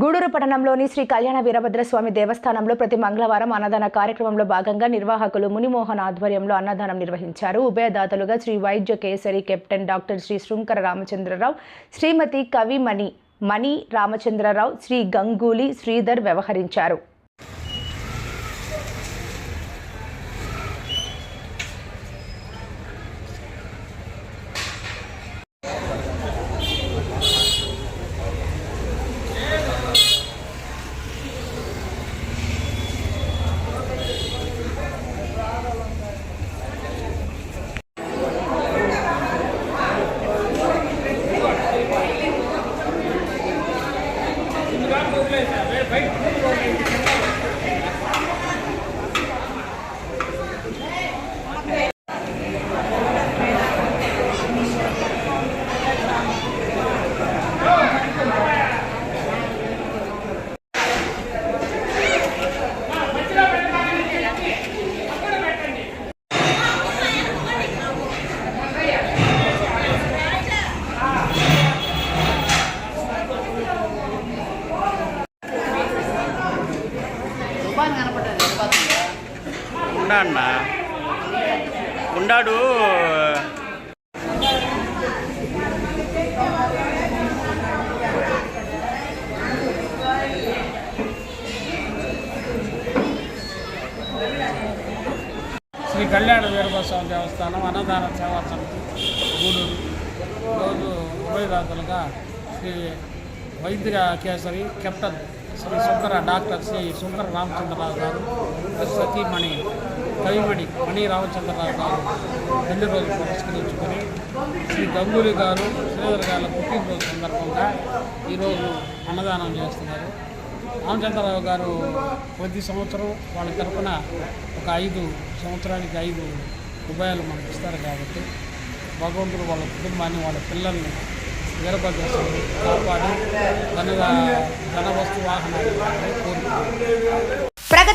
గూడూరు పట్టణంలోని శ్రీ కళ్యాణ వీరభద్రస్వామి దేవస్థానంలో ప్రతి మంగళవారం అన్నదాన కార్యక్రమంలో భాగంగా నిర్వాహకులు మునిమోహన్ ఆధ్వర్యంలో అన్నదానం నిర్వహించారు. ఉభయదాతలుగా శ్రీ వైద్య కేసరి కెప్టెన్ డాక్టర్ శ్రీ శృంకర రామచంద్రరావు శ్రీమతి కవిమణి మణి రామచంద్రరావు శ్రీ గంగూలీ శ్రీధర్ వ్యవహరించారు. right? ఉండా అన్న? ఉండాడు. శ్రీ కళ్యాణ వీరభస్వామి దేవస్థానం అన్నదాన సేవా సమితి గూడూరు. ఈరోజు ఉభయదాతలుగా శ్రీ వైద్య కేసరి కెప్టెన్ శ్రీ శంకర డాక్టర్ శ్రీ శంకర రామచంద్రరావు గారు సతీమణి కవిమణి మణి రామచంద్రరావు గారు రెండు రోజులు పురస్కరించుకొని శ్రీ గంగూరి గారు శ్రీధర్ గారి పుట్టినరోజు సందర్భంగా ఈరోజు అన్నదానం చేస్తున్నారు. రామచంద్రరావు గారు ప్రతి సంవత్సరం వాళ్ళ తరఫున ఒక ఐదు సంవత్సరానికి ఐదు రూపాయలు మనకు ఇస్తారు కాబట్టి భగవంతుడు వాళ్ళ కుటుంబాన్ని వాళ్ళ పిల్లల్ని వీరభద్రస్వామి కాపాడి ధన ధన వస్తు వాహనాలు కోరుకుంటారు